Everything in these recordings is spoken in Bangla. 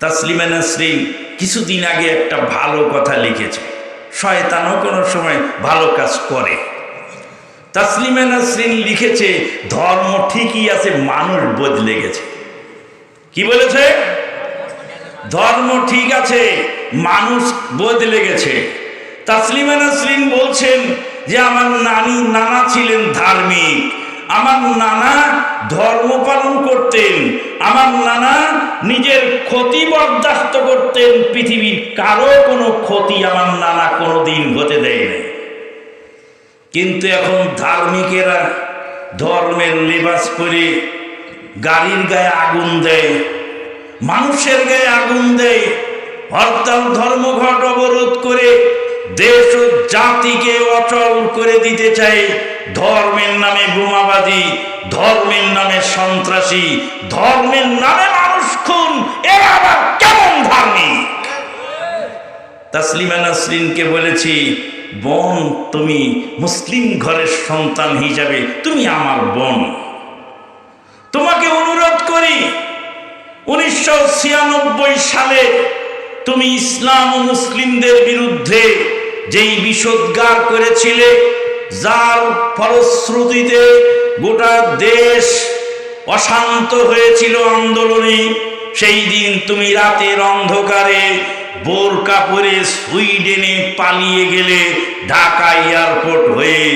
তাসলিমা নাসরিন কিছুদিন আগে একটা ভালো কথা লিখেছে। শয়তানও কোনো সময় ভালো কাজ করে। তাসলিমা নাসরিন লিখেছে, ধর্ম ঠিকই আছে, মানুষ বদলে গেছে। কি বলেছে? ধর্ম ঠিক আছে, মানুষ বদলে গেছে। তাসলিমা নাসরিন বলছেন যে, আমার নানি নানা ছিলেন ধার্মিক, আমার নানা ধর্ম পালন করতেন। আমার নানা নিজের ক্ষতি বরদাস্ত করতেন। পৃথিবীর কারও কোনো ক্ষতি আমার নানা কোনোদিন হতে দেয় নাই। কিন্তু এখন ধার্মিকেরা ধর্মের লেবাস করে গাড়ির গায়ে আগুন দেয়, মানুষের গায়ে আগুন দেয়, হরতাল ধর্মঘট অবরোধ করে দেশ ও জাতিকে অচল করে দিতে চায় ধর্মের নামে বোমাবাদী ধর্মের নামে সন্ত্রাসী, ধর্মের নামে মানুষ খুন এরা আবার কেমন ধার্মিক? তাসলিমা নাসরিনকে বলেছি, বোন, তুমি মুসলিম ঘরের সন্তান হিসাবে তুমি আমার বোন। তোমাকে অনুরোধ করি, উনিশশো ছিয়ানব্বই সালে তুমি ইসলাম ও মুসলিমদের বিরুদ্ধে যেই বিষোদ্গার করেছিলে, যার ফলশ্রুতিতে গোটা দেশ অশান্ত হয়েছিল আন্দোলনে, সেই দিন তুমি রাতের অন্ধকারে বোরকা পরে সুইডেনে পালিয়ে গেলে ঢাকা এয়ারপোর্ট হয়ে,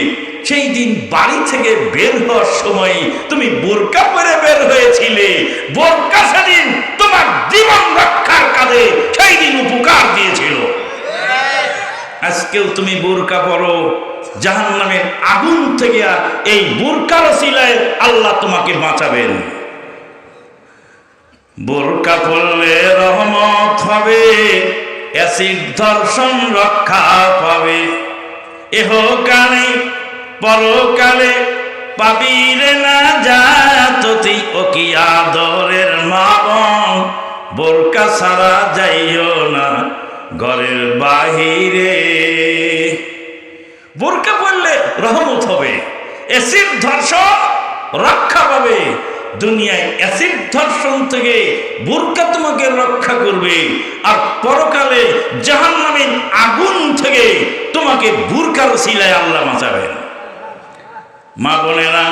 সেই দিন বাড়ি থেকে বের হওয়ার সময় তুমি বোরকা পরে বের হয়েছিলে। বোরকা সেদিন তোমার জীবন রক্ষার কাজে সেই আজকেও তুমি বোরকা পরো। জাহান নামের আগুন থেকে এই বোরকার শিলায় আল্লাহ তোমাকে বাঁচাবেন। বোরকা পড়লে রহমত হবে, অ্যাসিড ধর্ষণ রক্ষা পাবে। পরকালে না যাততি ও আদরের মাবন। বোরকা সারা যাইও না, ঘরের বাহিরে। বোরকা পড়লে রহমত হবে। অ্যাসিড ধর্ষণ রক্ষা পাবে। দুনিয়ায় অ্যাসিড ধর্ষণ থেকে বোরকা তোমাকে রক্ষা করবে। আর পরকালে জাহান নামের আগুন থেকে তোমাকে বোরকার শিলায় আল্লাহ বাঁচাবেন। মা বোনেরা